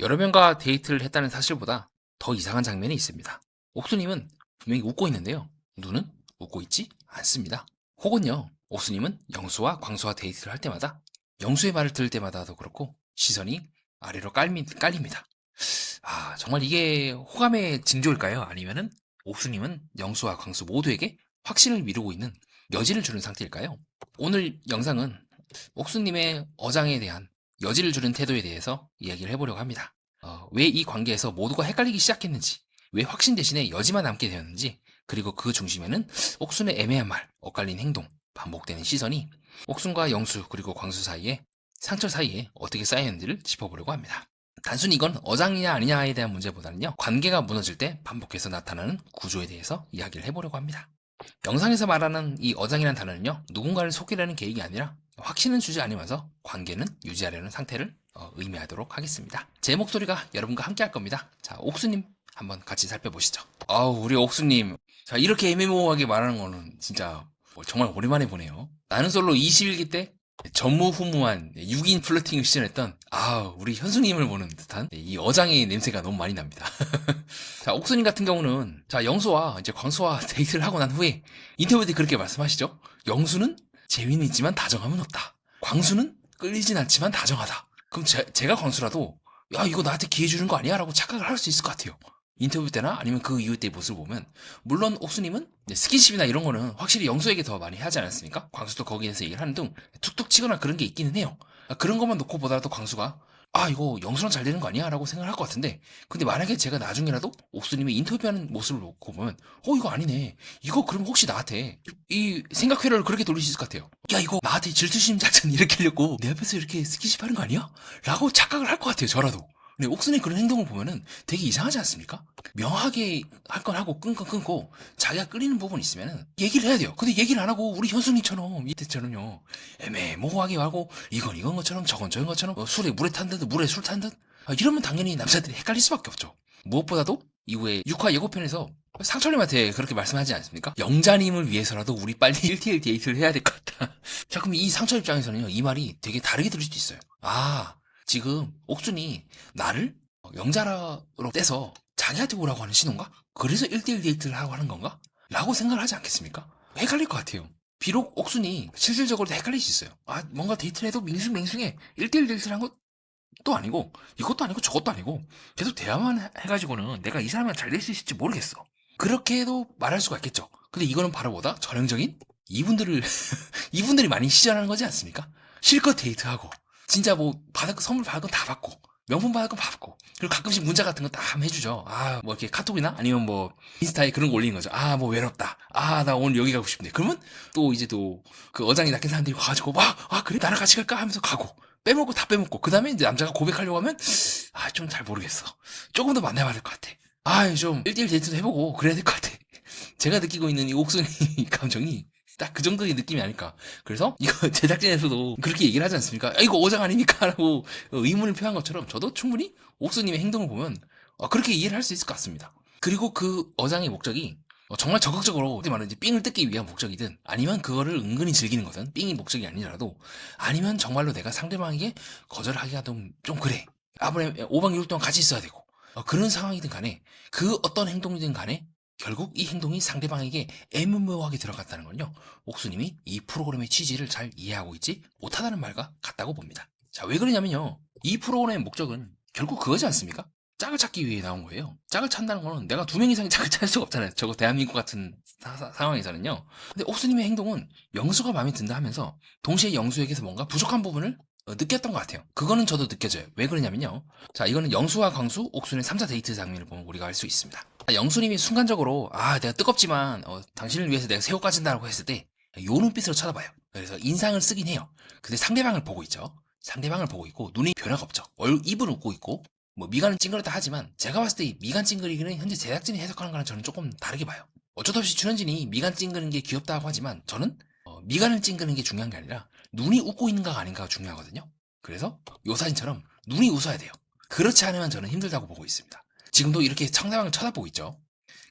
여러 명과 데이트를 했다는 사실보다 더 이상한 장면이 있습니다. 옥수님은 분명히 웃고 있는데요. 눈은 웃고 있지 않습니다. 혹은요, 옥수님은 영수와 광수와 데이트를 할 때마다 영수의 말을 들을 때마다도 그렇고 시선이 아래로 깔미, 깔립니다. 아, 정말 이게 호감의 징조일까요? 아니면은 옥수님은 영수와 광수 모두에게 확신을 미루고 있는 여지를 주는 상태일까요? 오늘 영상은 옥수님의 어장에 대한 여지를 주는 태도에 대해서 이야기를 해보려고 합니다. 어, 왜 이 관계에서 모두가 헷갈리기 시작했는지, 왜 확신 대신에 여지만 남게 되었는지, 그리고 그 중심에는 옥순의 애매한 말, 엇갈린 행동, 반복되는 시선이 옥순과 영수 그리고 광수 사이에 상처 사이에 어떻게 쌓였는지를 짚어보려고 합니다. 단순히 이건 어장이냐 아니냐에 대한 문제보다는요, 관계가 무너질 때 반복해서 나타나는 구조에 대해서 이야기를 해보려고 합니다. 영상에서 말하는 이 어장이라는 단어는요, 누군가를 속이려는 계획이 아니라 확신은 주지 않으면서 관계는 유지하려는 상태를 어, 의미하도록 하겠습니다. 제 목소리가 여러분과 함께 할 겁니다. 자, 옥수님 한번 같이 살펴보시죠. 아우, 우리 옥수님. 자, 이렇게 애매모호하게 말하는 거는 진짜 뭐 정말 오랜만에 보네요. 나는 솔로 21기 때 전무후무한 6인 플러팅을 시전했던 아 우리 현수님을 보는 듯한 이 어장의 냄새가 너무 많이 납니다. 자 옥수님 같은 경우는 자 영수와 이제 광수와 데이트를 하고 난 후에 인터뷰 때 그렇게 말씀하시죠. 영수는 재미는 있지만 다정함은 없다. 광수는 끌리진 않지만 다정하다. 그럼 제, 제가 광수라도 야 이거 나한테 기회 주는 거 아니야? 라고 착각을 할 수 있을 것 같아요. 인터뷰 때나 아니면 그 이후 때 모습을 보면 물론 옥수님은 스킨십이나 이런 거는 확실히 영수에게 더 많이 하지 않았습니까? 광수도 거기에서 얘기를 하는 등 툭툭 치거나 그런 게 있기는 해요. 아, 그런 것만 놓고 보더라도 광수가 아 이거 영수랑 잘 되는 거 아니야? 라고 생각을 할것 같은데 근데 만약에 제가 나중에라도 옥수님이 인터뷰하는 모습을 놓고 보면 어 이거 아니네 이거 그럼 혹시 나한테 이 생각회로를 그렇게 있을 것 같아요 야 이거 나한테 질투심 작전 일으키려고 내 앞에서 이렇게 스킨십 하는 거 아니야? 라고 착각을 할 것 같아요 저라도 근데 옥순의 그런 행동을 보면은 되게 이상하지 않습니까? 명하게 할 건 하고 끊고 끊고 자기가 끌리는 부분이 있으면은 얘기를 해야 돼요. 근데 얘기를 안 하고 우리 현수님처럼 이때처럼요 애매모호하게 하고 이건 이건 것처럼 저건 저건 것처럼 어, 술에 물에 탄 듯 물에 술 탄 듯 아, 이러면 당연히 남자들이 헷갈릴 수밖에 없죠. 무엇보다도 이후에 6화 예고편에서 상철님한테 그렇게 말씀하지 않습니까? 영자님을 위해서라도 우리 빨리 1대1 데이트를 해야 될 것 같다. 자, 그럼 이 상철 입장에서는요, 이 말이 되게 다르게 들릴 수도 있어요. 아, 지금 옥순이 나를 영자로 떼서 자기한테 오라고 하는 신호인가? 그래서 1대1 데이트를 하고 하는 건가? 라고 생각을 하지 않겠습니까? 헷갈릴 것 같아요. 비록 옥순이 실질적으로 헷갈릴 수 있어요. 아, 뭔가 데이트를 해도 밍숭맹숭해. 1대1 데이트를 한 것도 아니고, 이것도 아니고, 저것도 아니고, 계속 대화만 해- 해가지고는 내가 이 사람이랑 잘 될 수 있을지 모르겠어. 그렇게도 말할 수가 있겠죠. 근데 이거는 바로 뭐다? 전형적인 이분들을, 이분들이 많이 시전하는 거지 않습니까? 실컷 데이트하고, 진짜 뭐, 받을 거, 선물 받을 건 다 받고, 명품 받을 건 받고, 그리고 가끔씩 문자 같은 거 다 해주죠. 아, 뭐 이렇게 카톡이나 아니면 뭐, 인스타에 그런 거 올리는 거죠. 아, 뭐 외롭다. 아, 나 오늘 여기 가고 싶은데. 그러면 또 이제 또, 그 어장이 낚인 사람들이 와가지고, 와, 아, 그래? 나랑 같이 갈까? 하면서 가고. 빼먹고 다 빼먹고. 그 다음에 이제 남자가 고백하려고 하면, 아, 좀 잘 모르겠어. 조금 더 만나봐야 될 것 같아. 아, 좀 1대1 데이트도 해보고 그래야 될 것 같아. 제가 느끼고 있는 이 옥순이 감정이 딱 그 정도의 느낌이 아닐까. 그래서 이거 제작진에서도 그렇게 얘기를 하지 않습니까? 아, 이거 어장 아닙니까? 라고 의문을 표한 것처럼 저도 충분히 옥수님의 행동을 보면 어, 그렇게 이해를 할 수 있을 것 같습니다. 그리고 그 어장의 목적이 어, 정말 적극적으로 말하는 삥을 뜯기 위한 목적이든 아니면 그거를 은근히 즐기는 거든 삥이 목적이 아니더라도 아니면 정말로 내가 상대방에게 거절하기가 좀, 좀 그래. 아무래도 5박 6일 동안 같이 있어야 되고 어, 그런 상황이든 간에 그 어떤 행동이든 간에 결국 이 행동이 상대방에게 애매모호하게 들어갔다는 건요. 옥수님이 이 프로그램의 취지를 잘 이해하고 있지 못하다는 말과 같다고 봅니다. 자, 왜 그러냐면요. 이 프로그램의 목적은 결국 그거지 않습니까? 짝을 찾기 위해 나온 거예요. 짝을 찾는다는 거는 내가 두 명 이상의 짝을 찾을 수가 없잖아요. 저거 대한민국 같은 사- 사- 상황에서는요. 근데 옥수님의 행동은 영수가 마음에 든다 하면서 동시에 영수에게서 뭔가 부족한 부분을 어, 느꼈던 것 같아요. 그거는 저도 느껴져요. 왜 그러냐면요. 자, 이거는 영수와 광수, 옥순의 3자 데이트 장면을 보면 우리가 알 수 있습니다. 자, 영수님이 순간적으로, 아, 내가 뜨겁지만, 어, 당신을 위해서 내가 새우 까진다라고 했을 때, 요 눈빛으로 쳐다봐요. 그래서 인상을 쓰긴 해요. 근데 상대방을 보고 있죠. 상대방을 보고 있고, 눈이 변화가 없죠. 얼, 입은 웃고 있고, 뭐, 미간은 찡그렸다 하지만, 제가 봤을 때이 미간 찡그리기는 현재 제작진이 해석하는 거랑 저는 조금 다르게 봐요. 어쩌다 없이 출연진이 미간 찡그는 게 귀엽다고 하지만, 저는, 어, 미간을 찡그는 게 중요한 게 아니라, 눈이 웃고 있는가가 아닌가가 중요하거든요. 그래서 요 사진처럼 눈이 웃어야 돼요. 그렇지 않으면 저는 힘들다고 보고 있습니다. 지금도 이렇게 상대방을 쳐다보고 있죠.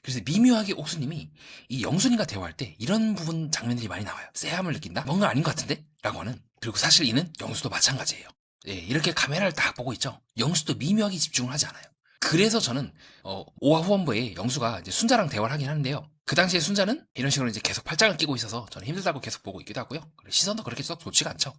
그래서 미묘하게 옥수님이 이 영순이가 대화할 때 이런 부분 장면들이 많이 나와요. 쎄함을 느낀다? 뭔가 아닌 것 같은데? 라고 하는. 그리고 사실 이는 영수도 마찬가지예요. 예, 이렇게 카메라를 딱 보고 있죠. 영수도 미묘하게 집중을 하지 않아요. 그래서 저는 어, 오화 후원부에 영수가 이제 순자랑 대화를 하긴 하는데요. 그 당시에 순자는 이런 식으로 이제 계속 팔짱을 끼고 있어서 저는 힘들다고 계속 보고 있기도 하고요. 시선도 그렇게 썩 좋지가 않죠.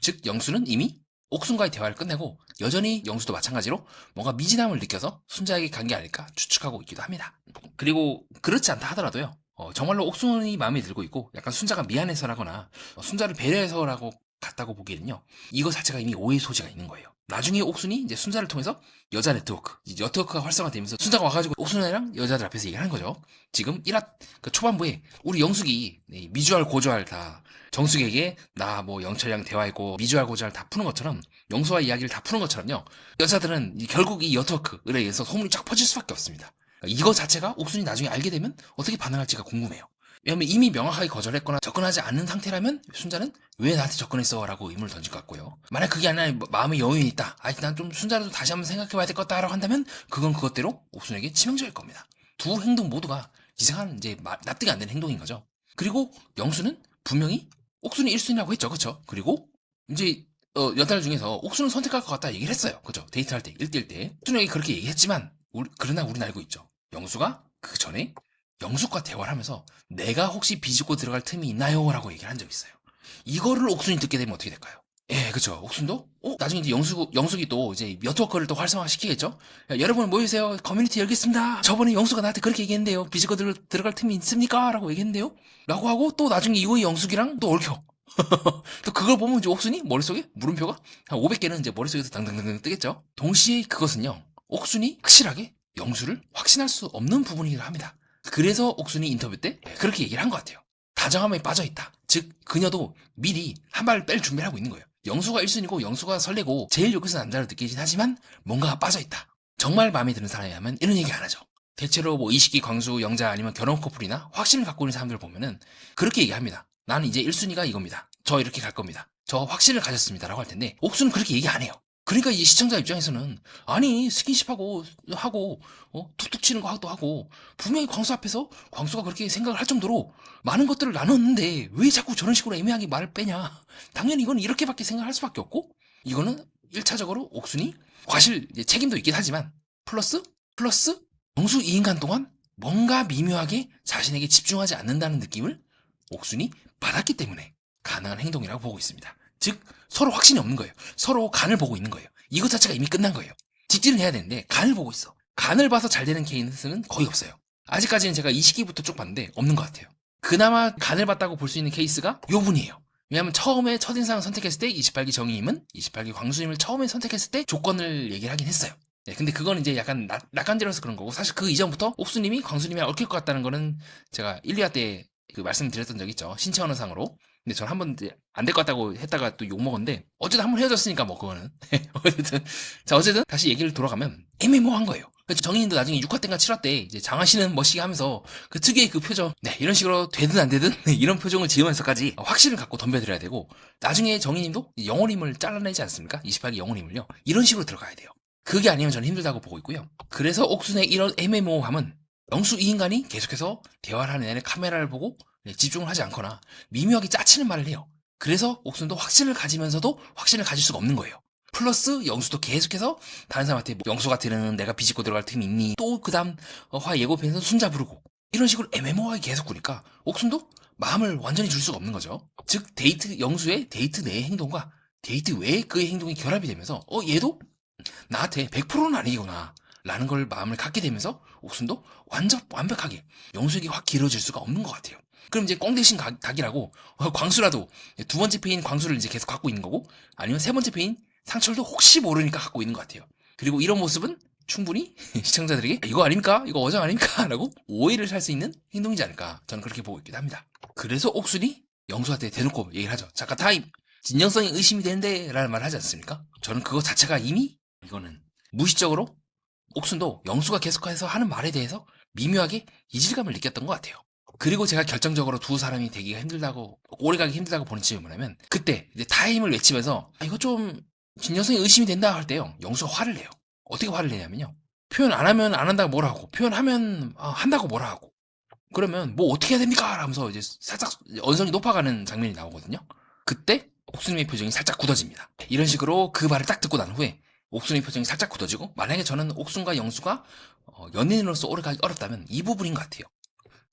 즉 영수는 이미 옥순과의 대화를 끝내고 여전히 영수도 마찬가지로 뭔가 미진함을 느껴서 순자에게 간 게 아닐까 추측하고 있기도 합니다. 그리고 그렇지 않다 하더라도요. 어, 정말로 옥순이 마음에 들고 있고 약간 순자가 미안해서라거나 어, 순자를 배려해서라고 같다고 보기에는요. 이거 자체가 이미 오해 소지가 있는 거예요. 나중에 옥순이 이제 순자를 통해서 여자 네트워크, 네트워크가 활성화되면서 순자가 와가지고 옥순이랑 여자들 앞에서 얘기를 하는 거죠. 지금 1화 그 초반부에 우리 영숙이 네, 미주알 고주알 다 정숙에게 나 뭐 영철이랑 대화했고 미주알 고주알 다 푸는 것처럼 영수와 이야기를 다 푸는 것처럼요. 여자들은 이- 결국 이 네트워크에 의해서 소문이 쫙 퍼질 수밖에 없습니다. 이거 자체가 옥순이 나중에 알게 되면 어떻게 반응할지가 궁금해요. 왜냐면 이미 명확하게 거절했거나 접근하지 않는 상태라면 순자는 왜 나한테 접근했어? 라고 의문을 던질 것 같고요. 만약 그게 아니라 마- 마음에 여유는 있다. 아니, 난좀 순자라도 다시 한번 생각해 봐야 될 것 같다라고 한다면 그건 그것대로 옥순에게 치명적일 겁니다. 두 행동 모두가 이상한 이제 마- 납득이 안 되는 행동인 거죠. 그리고 영수는 분명히 옥순이 1순위라고 했죠. 그쵸? 그리고 이제 어, 여달 중에서 옥수는 선택할 것 같다 얘기를 했어요. 그죠? 데이트할 때, 1대1 때. 옥수는 그렇게 얘기했지만, 우리- 그러나 우린 알고 있죠. 영수가 그 전에 영숙과 대화를 하면서 내가 혹시 비집고 들어갈 틈이 있나요? 라고 얘기를 한 적이 있어요. 이거를 옥순이 듣게 되면 어떻게 될까요? 예, 그죠. 옥순도, 어, 나중에 이제 영숙, 영숙이 또 이제 네트워크를 또 활성화 시키겠죠? 야, 여러분 모이세요. 커뮤니티 열겠습니다. 저번에 영수가 나한테 그렇게 얘기했는데요. 비집고 들, 들어갈 틈이 있습니까? 라고 얘기했는데요. 라고 하고 또 나중에 이후에 영숙이랑 또 얽혀. 또 그걸 보면 이제 옥순이 머릿속에 물음표가 한 500개는 이제 머릿속에서 당당당 뜨겠죠. 동시에 그것은요. 옥순이 확실하게 영수를 확신할 수 없는 부분이기도 합니다. 그래서 옥순이 인터뷰 때 그렇게 얘기를 한 것 같아요. 다정함에 빠져 있다. 즉 그녀도 미리 한 발을 뺄 준비를 하고 있는 거예요. 영수가 1순위고 영수가 설레고 제일 여기서 남자로 느끼진 하지만 뭔가가 빠져있다. 정말 마음에 드는 사람이라면 이런 얘기 안 하죠. 대체로 뭐 이식기 광수 영자 아니면 결혼 커플이나 확신을 갖고 있는 사람들 보면은 그렇게 얘기합니다. 나는 이제 1순위가 이겁니다. 저 이렇게 갈 겁니다. 저 확신을 가졌습니다. 라고 할 텐데 옥수는 그렇게 얘기 안 해요. 그러니까 이 시청자 입장에서는 아니 스킨십하고 하고 어, 툭툭 치는 거 하도 하고 분명히 광수 앞에서 광수가 그렇게 생각을 할 정도로 많은 것들을 나눴는데 왜 자꾸 저런 식으로 애매하게 말을 빼냐 당연히 이건 이렇게밖에 생각할 수밖에 없고 이거는 1차적으로 옥순이 과실 책임도 있긴 하지만 플러스 플러스 영수 이 인간 동안 뭔가 미묘하게 자신에게 집중하지 않는다는 느낌을 옥순이 받았기 때문에 가능한 행동이라고 보고 있습니다. 즉 서로 확신이 없는 거예요. 서로 간을 보고 있는 거예요. 이것 자체가 이미 끝난 거예요. 직진을 해야 되는데 간을 보고 있어. 간을 봐서 잘 되는 케이스는 거의 없어요. 아직까지는 제가 이 시기부터 쭉 봤는데 없는 것 같아요. 그나마 간을 봤다고 볼 수 있는 케이스가 요 분이에요. 왜냐하면 처음에 첫인상을 선택했을 때 28기 정희임은 28기 광수님을 처음에 선택했을 때 조건을 얘기를 하긴 했어요. 네, 근데 그건 이제 약간 낙, 낙관지라서 그런 거고 사실 그 이전부터 옥수님이 광수님이랑 얽힐 것 같다는 거는 제가 1, 2화 때 그 말씀드렸던 적 있죠. 신체 언어상으로. 근데 저는 한번 안될 것 같다고 했다가 또 욕먹었는데 어쨌든 한 번 헤어졌으니까 뭐 그거는 어쨌든 자 어쨌든 다시 얘기를 돌아가면 애매모호한 거예요. 그래서 정인도 나중에 6화 때인가 7화 때 이제 장화 씨는 멋지게 하면서 그 특유의 그 표정 네 이런 식으로 되든 안 되든 네, 이런 표정을 지으면서까지 확신을 갖고 덤벼들어야 되고 나중에 정인님도 영혼임을 잘라내지 않습니까? 28기 영혼임을요 이런 식으로 들어가야 돼요. 그게 아니면 저는 힘들다고 보고 있고요. 그래서 옥순의 이런 애매모호함은 영수 이 인간이 계속해서 대화를 하는 내내 카메라를 보고 네, 집중을 하지 않거나 미묘하게 짜치는 말을 해요. 그래서 옥순도 확신을 가지면서도 확신을 가질 수가 없는 거예요. 플러스 영수도 계속해서 다른 사람한테 뭐 영수 같으는 내가 비집고 들어갈 틈이 있니? 또 그다음 어, 화 예고편에서 순자 부르고 이런 식으로 애매모호하게 계속 구니까 옥순도 마음을 완전히 줄 수가 없는 거죠. 즉 데이트 영수의 데이트 내의 행동과 데이트 외의 그의 행동이 결합이 되면서 어 얘도 나한테 100%는 아니구나 라는 걸 마음을 갖게 되면서 옥순도 완전 완벽하게 영수에게 확 길어질 수가 없는 것 같아요. 그럼 이제 꽁 대신 각- 닭이라고 어, 광수라도 두 번째 페인 광수를 이제 계속 갖고 있는 거고 아니면 세 번째 페인 상철도 혹시 모르니까 갖고 있는 것 같아요. 그리고 이런 모습은 충분히 시청자들에게 이거 아닙니까? 이거 어장 아닙니까? 라고 오해를 살 수 있는 행동이지 않을까 저는 그렇게 보고 있기도 합니다. 그래서 옥순이 영수한테 대놓고 얘기를 하죠. 잠깐 타임! 진정성이 의심이 되는데 라는 말을 하지 않습니까? 저는 그거 자체가 이미 이거는 무의식적으로 옥순도 영수가 계속해서 하는 말에 대해서 미묘하게 이질감을 느꼈던 것 같아요. 그리고 제가 결정적으로 두 사람이 되기가 힘들다고 오래가기 힘들다고 보는 지점이 뭐냐면 그때 이제 타임을 외치면서 아, 이거 좀 진정성이 의심이 된다 할 때요 영수가 화를 내요 어떻게 화를 내냐면요 표현 안 하면 안 한다고 뭐라 하고 표현하면 아, 한다고 뭐라 하고 그러면 뭐 어떻게 해야 됩니까? 하면서 이제 살짝 언성이 높아가는 장면이 나오거든요 그때 옥수님의 표정이 살짝 굳어집니다. 이런 식으로 그 말을 딱 듣고 난 후에 옥순의 표정이 살짝 굳어지고 만약에 저는 옥순과 영수가 어, 연인으로서 오래 가기 어렵다면 이 부분인 것 같아요.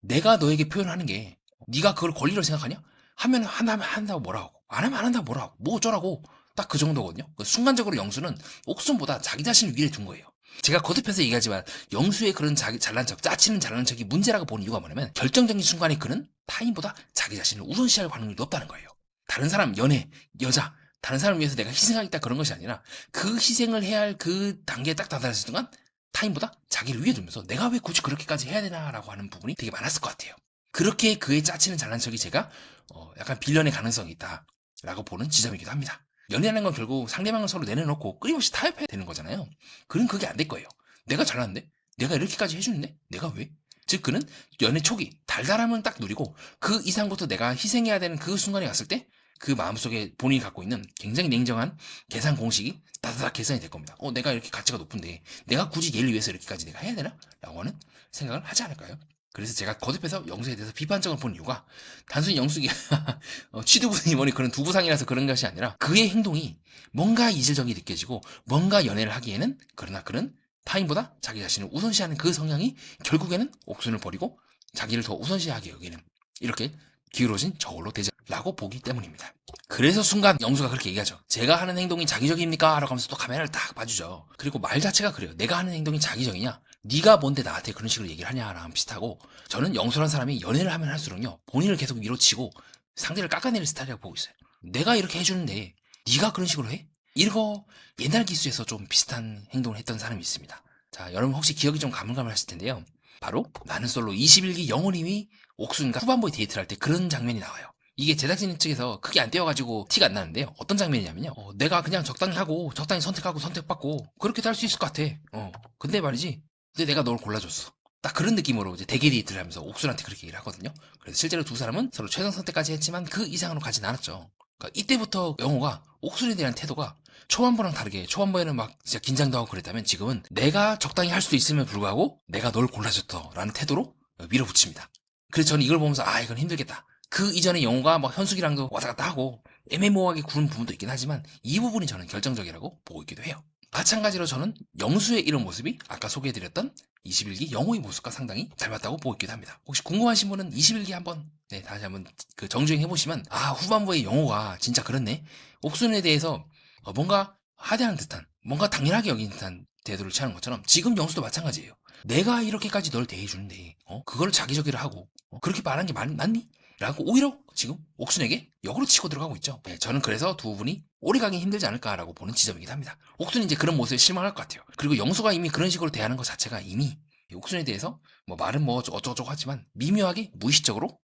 내가 너에게 표현하는 게 네가 그걸 권리로 생각하냐? 하면 한다면 한다고 뭐라고 안 하면 안 한다고 뭐라고 뭐 어쩌라고 딱 그 정도거든요. 그 순간적으로 영수는 옥순보다 자기 자신을 위에 둔 거예요. 제가 거듭해서 얘기하지만 영수의 그런 자기 잘난 척, 짜치는 잘난 척이 문제라고 보는 이유가 뭐냐면 결정적인 순간에 그는 타인보다 자기 자신을 우선시할 확률이 높다는 거예요. 다른 사람, 연애, 여자, 다른 사람을 위해서 내가 희생하겠다 그런 것이 아니라 그 희생을 해야 할 그 단계에 딱 다다랐을 순간 타인보다 자기를 위에 두면서 내가 왜 굳이 그렇게까지 해야 되나라고 하는 부분이 되게 많았을 것 같아요. 그렇게 그의 짜치는 잘난 척이 제가 어, 약간 빌런의 가능성이 있다라고 보는 지점이기도 합니다. 연애라는 건 결국 상대방을 서로 내려놓고 끊임없이 타협해야 되는 거잖아요. 그는 그게 안 될 거예요. 내가 잘났는데? 내가 이렇게까지 해주는데? 내가 왜? 즉 그는 연애 초기 달달함은 딱 누리고 그 이상부터 내가 희생해야 되는 그 순간에 갔을 때 그 마음속에 본인이 갖고 있는 굉장히 냉정한 계산 공식이 따다닥 계산이 될 겁니다. 어, 내가 이렇게 가치가 높은데 내가 굳이 얘를 위해서 이렇게까지 내가 해야 되나? 라고 하는 생각을 하지 않을까요? 그래서 제가 거듭해서 영수에 대해서 비판적으로 본 이유가 단순히 영숙이 어, 취두부니 뭐니 그런 두부상이라서 그런 것이 아니라 그의 행동이 뭔가 이질적이 느껴지고 뭔가 연애를 하기에는 그러나 그는 타인보다 자기 자신을 우선시하는 그 성향이 결국에는 옥순을 버리고 자기를 더 우선시하게 여기는 이렇게 기울어진 저울로 되자 라고 보기 때문입니다. 그래서 순간 영수가 그렇게 얘기하죠. 제가 하는 행동이 자기적입니까? 라고 하면서 또 카메라를 딱 봐주죠. 그리고 말 자체가 그래요. 내가 하는 행동이 자기적이냐? 네가 뭔데 나한테 그런 식으로 얘기를 하냐랑 비슷하고 저는 영수란 사람이 연애를 하면 할수록요 본인을 계속 밀어치고 상대를 깎아내릴 스타일이라고 보고 있어요. 내가 이렇게 해주는데 네가 그런 식으로 해? 이거 옛날 기수에서 좀 비슷한 행동을 했던 사람이 있습니다. 자 여러분 혹시 기억이 좀 가물가물하실 텐데요. 바로 나는 솔로 21기 영호님이 옥순과 후반부에 데이트를 할 때 그런 장면이 나와요. 이게 제작진 측에서 크게 안 떼어가지고 티가 안 나는데요. 어떤 장면이냐면요. 어, 내가 그냥 적당히 하고 적당히 선택하고 선택받고 그렇게도 할 수 있을 것 같아. 어. 근데 말이지. 근데 내가 널 골라줬어. 딱 그런 느낌으로 이제 대개 데이트를 하면서 옥순한테 그렇게 얘기를 하거든요. 그래서 실제로 두 사람은 서로 최선 선택까지 했지만 그 이상으로 가진 않았죠. 그러니까 이때부터 영호가 옥순에 대한 태도가 초반부랑 다르게 초반부에는 막 진짜 긴장도 하고 그랬다면 지금은 내가 적당히 할 수도 있음에 불구하고 내가 널 골라줬다라는 태도로 밀어붙입니다. 그래서 저는 이걸 보면서 아 이건 힘들겠다. 그 이전에 영호가 막 현숙이랑도 왔다 갔다 하고 애매모호하게 구는 부분도 있긴 하지만 이 부분이 저는 결정적이라고 보고 있기도 해요. 마찬가지로 저는 영수의 이런 모습이 아까 소개해드렸던 21기 영호의 모습과 상당히 닮았다고 보고 있기도 합니다. 혹시 궁금하신 분은 21기 한번 네, 다시 한번 그 정주행 해보시면 아 후반부의 영호가 진짜 그렇네. 옥순에 대해서 어, 뭔가 하대하는 듯한 뭔가 당연하게 여기는 듯한 태도를 취하는 것처럼 지금 영수도 마찬가지예요. 내가 이렇게까지 널 대해주는데 어? 그걸 자기적이라 하고 어? 그렇게 말한 게 맞, 맞니? 라고 오히려 지금 옥순에게 역으로 치고 들어가고 있죠. 네, 저는 그래서 두 분이 오래 가긴 힘들지 않을까라고 보는 지점이기도 합니다. 옥순이 이제 그런 모습에 실망할 것 같아요. 그리고 영수가 이미 그런 식으로 대하는 것 자체가 이미 옥순에 대해서 뭐 말은 뭐 어쩌고저쩌고 하지만 미묘하게 무의식적으로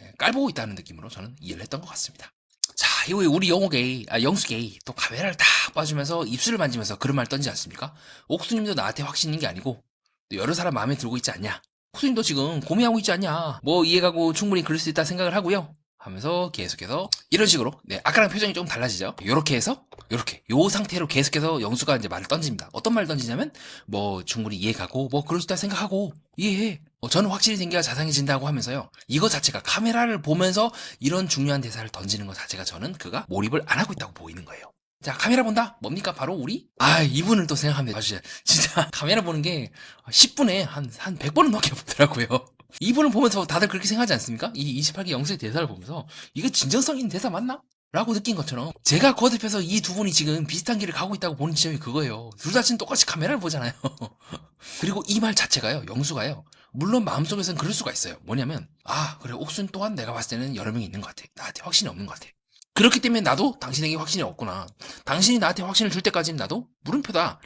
예, 깔보고 있다는 느낌으로 저는 이해를 했던 것 같습니다. 자, 이후에 우리 영호 게이, 아, 영수 게이 또 카메라를 딱 봐주면서 입술을 만지면서 그런 말 던지지 않습니까? 옥수님도 나한테 확신인 게 아니고 또 여러 사람 마음에 들고 있지 않냐? 옥수님도 지금 고민하고 있지 않냐? 뭐 이해가고 충분히 그럴 수 있다 생각을 하고요. 하면서 계속해서 이런 식으로 네 아까랑 표정이 좀 달라지죠. 요렇게 해서 요렇게 요 상태로 계속해서 영수가 이제 말을 던집니다. 어떤 말을 던지냐면 뭐 충분히 이해가고 뭐 그럴 수 있다 생각하고 이해해. 어, 저는 확실히 생겨야 자상해진다고 하면서요. 이거 자체가 카메라를 보면서 이런 중요한 대사를 던지는 것 자체가 저는 그가 몰입을 안 하고 있다고 보이는 거예요. 자 카메라 본다? 뭡니까? 바로 우리? 아 이분을 또 생각합니다 진짜. 진짜 카메라 보는 게 10분에 한 한 100번은 넘게 보더라고요. 이분을 보면서 다들 그렇게 생각하지 않습니까? 이 28기 영수의 대사를 보면서 이게 진정성 있는 대사 맞나? 라고 느낀 것처럼 제가 거듭해서 이 두 분이 지금 비슷한 길을 가고 있다고 보는 지점이 그거예요. 둘 다 지금 똑같이 카메라를 보잖아요. 그리고 이 말 자체가요 영수가요. 물론 마음속에서는 그럴 수가 있어요. 뭐냐면 아 그래. 옥순 또한 내가 봤을 때는 여러 명이 있는 것 같아. 나한테 확신이 없는 것 같아 그렇기 때문에 나도 당신에게 확신이 없구나. 당신이 나한테 확신을 줄 때까지는 나도 물음표다.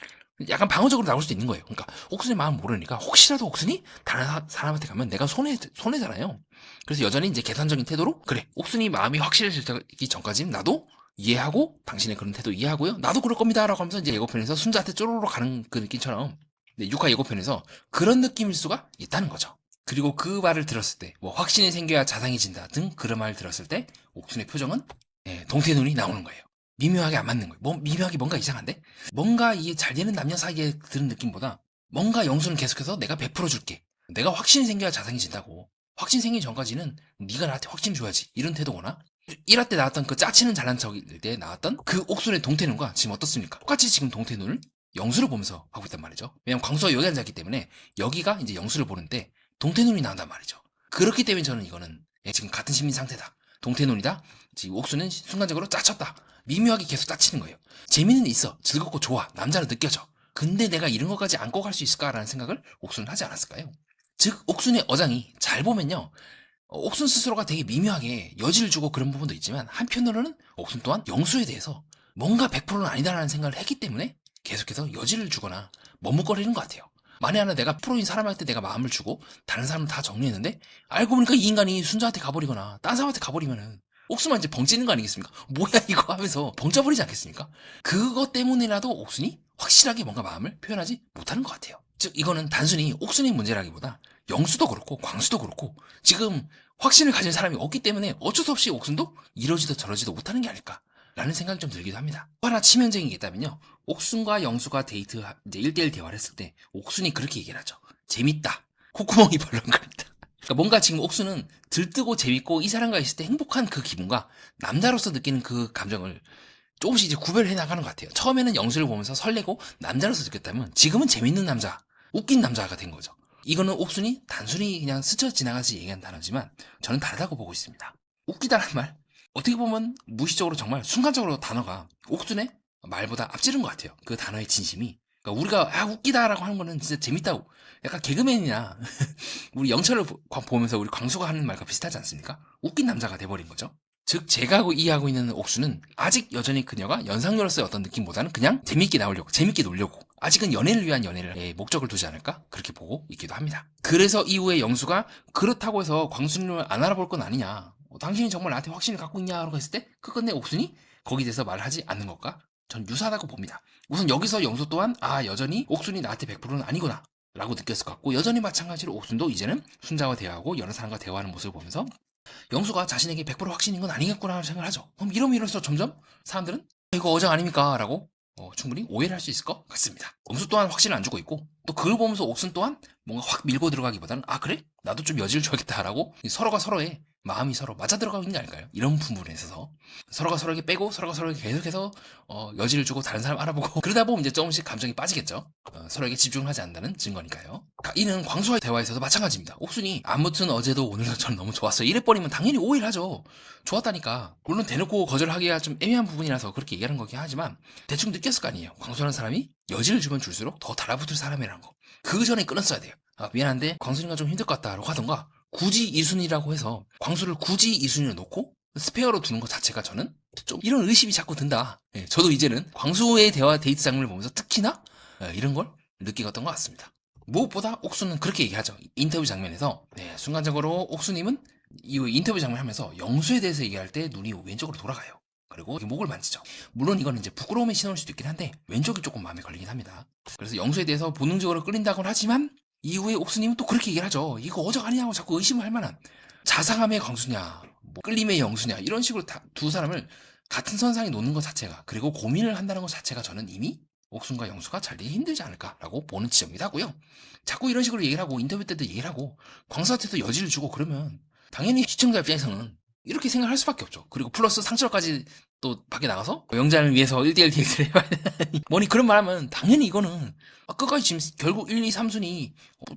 약간 방어적으로 나올 수도 있는 거예요. 그러니까 옥순의 마음 모르니까 혹시라도 옥순이 다른 사- 사람한테 가면 내가 손해 손해잖아요. 그래서 여전히 이제 계산적인 태도로 그래 옥순이 마음이 확실해지기 전까지는 나도 이해하고 당신의 그런 태도 이해하고요. 나도 그럴 겁니다라고 하면서 이제 예고편에서 순자한테 쪼로로 가는 그 느낌처럼 네, 6화 예고편에서 그런 느낌일 수가 있다는 거죠. 그리고 그 말을 들었을 때, 뭐, 확신이 생겨야 자상해진다 등 그런 말을 들었을 때, 옥순의 표정은 예, 동태눈이 나오는 거예요. 미묘하게 안 맞는 거예요. 뭐, 미묘하게 뭔가 이상한데? 뭔가 이게 잘 되는 남녀 사이에 드는 느낌보다 뭔가 영수는 계속해서 내가 100% 줄게. 내가 확신이 생겨야 자상해진다고. 확신 생기기 전까지는 네가 나한테 확신 줘야지. 이런 태도거나 1화 때 나왔던 그 짜치는 잘난 척일 때 나왔던 그 옥순의 동태눈과 지금 어떻습니까? 똑같이 지금 동태눈을 영수를 보면서 하고 있단 말이죠. 왜냐면 광수가 여기 앉았기 때문에 여기가 이제 영수를 보는데 동태눈이 나온단 말이죠. 그렇기 때문에 저는 이거는 예, 지금 같은 심리 상태다. 동태눈이다. 지금 옥수는 순간적으로 짜쳤다. 미묘하게 계속 짜치는 거예요. 재미는 있어. 즐겁고 좋아. 남자로 느껴져. 근데 내가 이런 것까지 안고 갈 수 있을까라는 생각을 옥수는 하지 않았을까요? 즉 옥순의 어장이 잘 보면요. 어, 옥순 스스로가 되게 미묘하게 여지를 주고 그런 부분도 있지만 한편으로는 옥순 또한 영수에 대해서 뭔가 100%는 아니다라는 생각을 했기 때문에 계속해서 여지를 주거나 머뭇거리는 것 같아요. 만에 하나 내가 프로인 사람한테 내가 마음을 주고 다른 사람은 다 정리했는데 알고 보니까 이 인간이 순자한테 가버리거나 딴 사람한테 가버리면은 옥순만 이제 벙찌는 거 아니겠습니까? 뭐야 이거 하면서 벙쪄버리지 않겠습니까? 그것 때문이라도 옥순이 확실하게 뭔가 마음을 표현하지 못하는 것 같아요. 즉 이거는 단순히 옥순의 문제라기보다 영수도 그렇고 광수도 그렇고 지금 확신을 가진 사람이 없기 때문에 어쩔 수 없이 옥순도 이러지도 저러지도 못하는 게 아닐까 라는 생각이 좀 들기도 합니다. 또 하나 치명적인 게 있다면요. 옥순과 영수가 데이트 이제 1대1 대화를 했을 때 옥순이 그렇게 얘기를 하죠. 재밌다. 콧구멍이 벌렁거린다. 그러니까 뭔가 지금 옥수는 들뜨고 재밌고 이 사람과 있을 때 행복한 그 기분과 남자로서 느끼는 그 감정을 조금씩 이제 구별해 나가는 것 같아요. 처음에는 영수를 보면서 설레고 남자로서 느꼈다면 지금은 재밌는 남자, 웃긴 남자가 된 거죠. 이거는 옥순이 단순히 그냥 스쳐 지나가서 얘기한 단어지만 저는 다르다고 보고 있습니다. 웃기다란 말 어떻게 보면 무의식적으로 정말 순간적으로 단어가 옥순의 말보다 앞지른 것 같아요. 그 단어의 진심이. 그러니까 우리가 아 웃기다라고 하는 거는 진짜 재밌다고 약간 개그맨이나 우리 영철을 보- 보면서 우리 광수가 하는 말과 비슷하지 않습니까? 웃긴 남자가 돼버린 거죠. 즉 제가 하고 이해하고 있는 옥수는 아직 여전히 그녀가 연상녀로서의 어떤 느낌보다는 그냥 재밌게 나오려고 재밌게 놀려고 아직은 연애를 위한 연애를 예, 목적을 두지 않을까 그렇게 보고 있기도 합니다. 그래서 이후에 영수가 그렇다고 해서 광수님을 안 알아볼 건 아니냐 어, 당신이 정말 나한테 확신을 갖고 있냐라고 했을 때 끝끝내 옥순이 거기에 대해서 말을 하지 않는 것과 전 유사하다고 봅니다. 우선 여기서 영수 또한 아 여전히 옥순이 나한테 100%는 아니구나 라고 느꼈을 것 같고 여전히 마찬가지로 옥순도 이제는 순자와 대화하고 여러 사람과 대화하는 모습을 보면서 영수가 자신에게 100% 확신인 건 아니겠구나 생각을 하죠. 그럼 이러면 이럴수록 점점 사람들은 이거 어장 아닙니까? 라고 어, 충분히 오해를 할 수 있을 것 같습니다. 영수 또한 확신을 안 주고 있고 또 그걸 보면서 옥순 또한 뭔가 확 밀고 들어가기보다는 아 그래? 나도 좀 여지를 줘야겠다라고 서로가 서로의 마음이 서로 맞아 들어가고 있는 게 아닐까요? 이런 부분에 있어서 서로가 서로에게 빼고 서로가 서로에게 계속해서 어, 여지를 주고 다른 사람 알아보고 그러다 보면 이제 조금씩 감정이 빠지겠죠. 어, 서로에게 집중을 하지 않는다는 증거니까요. 가- 이는 광수와의 대화에서도 마찬가지입니다. 옥순이 아무튼 어제도 오늘도 저는 너무 좋았어요. 이래버리면 당연히 오해를 하죠. 좋았다니까. 물론 대놓고 거절하기가 좀 애매한 부분이라서 그렇게 얘기하는 거긴 하지만 대충 느꼈을 거 아니에요. 광수라는 사람이 여지를 주면 줄수록 더 달라붙을 사람이라는 거. 그 전에 끊었어야 돼요. 아, 미안한데 광순이가 좀 힘들 것 같다라고 하던가 굳이 이순이라고 해서 광수를 굳이 이순이로 놓고 스페어로 두는 것 자체가 저는 좀 이런 의심이 자꾸 든다. 예, 저도 이제는 광수의 대화 데이트 장면을 보면서 특히나 예, 이런 걸 느끼었던 것 같습니다. 무엇보다 옥수는 그렇게 얘기하죠. 인터뷰 장면에서 네, 순간적으로 옥수님은 이 인터뷰 장면 하면서 영수에 대해서 얘기할 때 눈이 왼쪽으로 돌아가요. 그리고 목을 만지죠. 물론 이거는 이제 부끄러움의 신호일 수도 있긴 한데 왼쪽이 조금 마음에 걸리긴 합니다. 그래서 영수에 대해서 본능적으로 끌린다고는 하지만 이후에 옥수님은 또 그렇게 얘기를 하죠. 이거 어적 아니냐고 자꾸 의심을 할 만한 자상함의 광수냐, 뭐 끌림의 영수냐 이런 식으로 다, 두 사람을 같은 선상에 놓는 것 자체가 그리고 고민을 한다는 것 자체가 저는 이미 옥순과 영수가 잘 되기 힘들지 않을까라고 보는 지점이기도 하고요. 자꾸 이런 식으로 얘기를 하고 인터뷰 때도 얘기를 하고 광수한테도 여지를 주고 그러면 당연히 시청자 입장에서는 이렇게 생각할 수밖에 없죠. 그리고 플러스 상처까지 또 밖에 나가서 영자를 위해서 1대1 데이트를 해봐야 되니 뭐니 그런 말 하면 당연히 이거는 아, 끝까지 지금 결국 1, 2, 3순위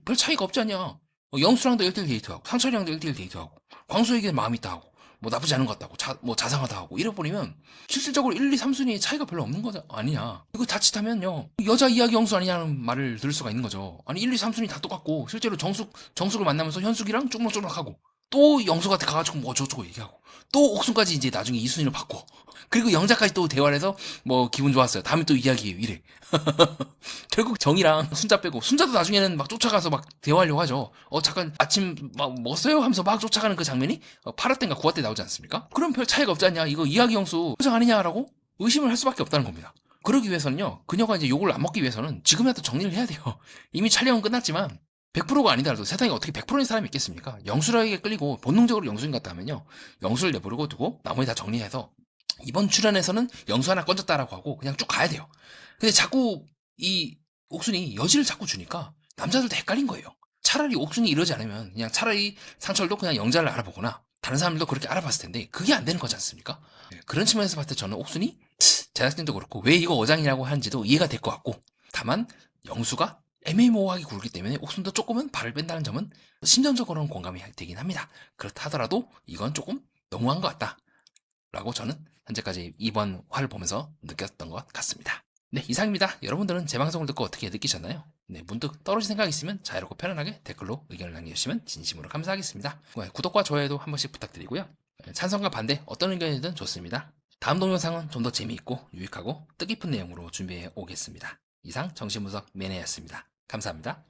별 차이가 없지 않냐. 어, 영수랑도 1대1 데이트하고 상철이랑도 1대1 데이트하고 광수에게 마음 있다 하고 뭐 나쁘지 않은 것 같다고 자, 뭐 자상하다 하고 이래버리면 실질적으로 1, 2, 3순위의 차이가 별로 없는 거 아니냐. 이거 자칫하면요. 여자 이야기 영수 아니냐는 말을 들을 수가 있는 거죠. 아니 1, 2, 3순위 다 똑같고 실제로 정숙, 정숙을 만나면서 현숙이랑 쪼물쪼물하고 또 영수한테 가가지고 뭐 어쩌고저쩌고 얘기하고 또 옥순까지 이제 나중에 이순위를 받고 그리고 영자까지 또 대화를 해서 뭐 기분 좋았어요. 다음에 또 이야기해요. 이래. 결국 정이랑 순자 빼고 순자도 나중에는 막 쫓아가서 막 대화하려고 하죠. 어 잠깐 아침 막 먹었어요 하면서 막 쫓아가는 그 장면이 어, 8화 때인가 9화 때 나오지 않습니까? 그럼 별 차이가 없지 않냐? 이거 이야기 영수 표정 아니냐라고 의심을 할 수밖에 없다는 겁니다. 그러기 위해서는요. 그녀가 이제 욕을 안 먹기 위해서는 지금이라도 정리를 해야 돼요. 이미 촬영은 끝났지만 100%가 아니더라도 세상에 어떻게 100%인 사람이 있겠습니까? 영수라에게 끌리고 본능적으로 영수인 것 같다면요. 영수를 내버리고 두고 나머지 다 정리해서 이번 출연에서는 영수 하나 건졌다라고 하고 그냥 쭉 가야 돼요. 근데 자꾸 이 옥순이 여지를 자꾸 주니까 남자들도 헷갈린 거예요. 차라리 옥순이 이러지 않으면 그냥 차라리 상철도 그냥 영자를 알아보거나 다른 사람들도 그렇게 알아봤을 텐데 그게 안 되는 거지 않습니까? 네, 그런 측면에서 봤을 때 저는 옥순이 제작진도 그렇고 왜 이거 어장이라고 하는지도 이해가 될 것 같고 다만 영수가 애매모호하게 굴기 때문에 옥순도 조금은 발을 뺀다는 점은 심정적으로는 공감이 되긴 합니다. 그렇다 하더라도 이건 조금 너무한 것 같다. 라고 저는 현재까지 이번 화를 보면서 느꼈던 것 같습니다. 네, 이상입니다. 여러분들은 제 방송을 듣고 어떻게 느끼셨나요? 네, 문득 떨어진 생각이 있으면 자유롭고 편안하게 댓글로 의견을 남겨주시면 진심으로 감사하겠습니다. 네, 구독과 좋아요도 한 번씩 부탁드리고요. 네, 찬성과 반대 어떤 의견이든 좋습니다. 다음 동영상은 좀 더 재미있고 유익하고 뜻깊은 내용으로 준비해 오겠습니다. 이상 정신분석 매네였습니다. 감사합니다.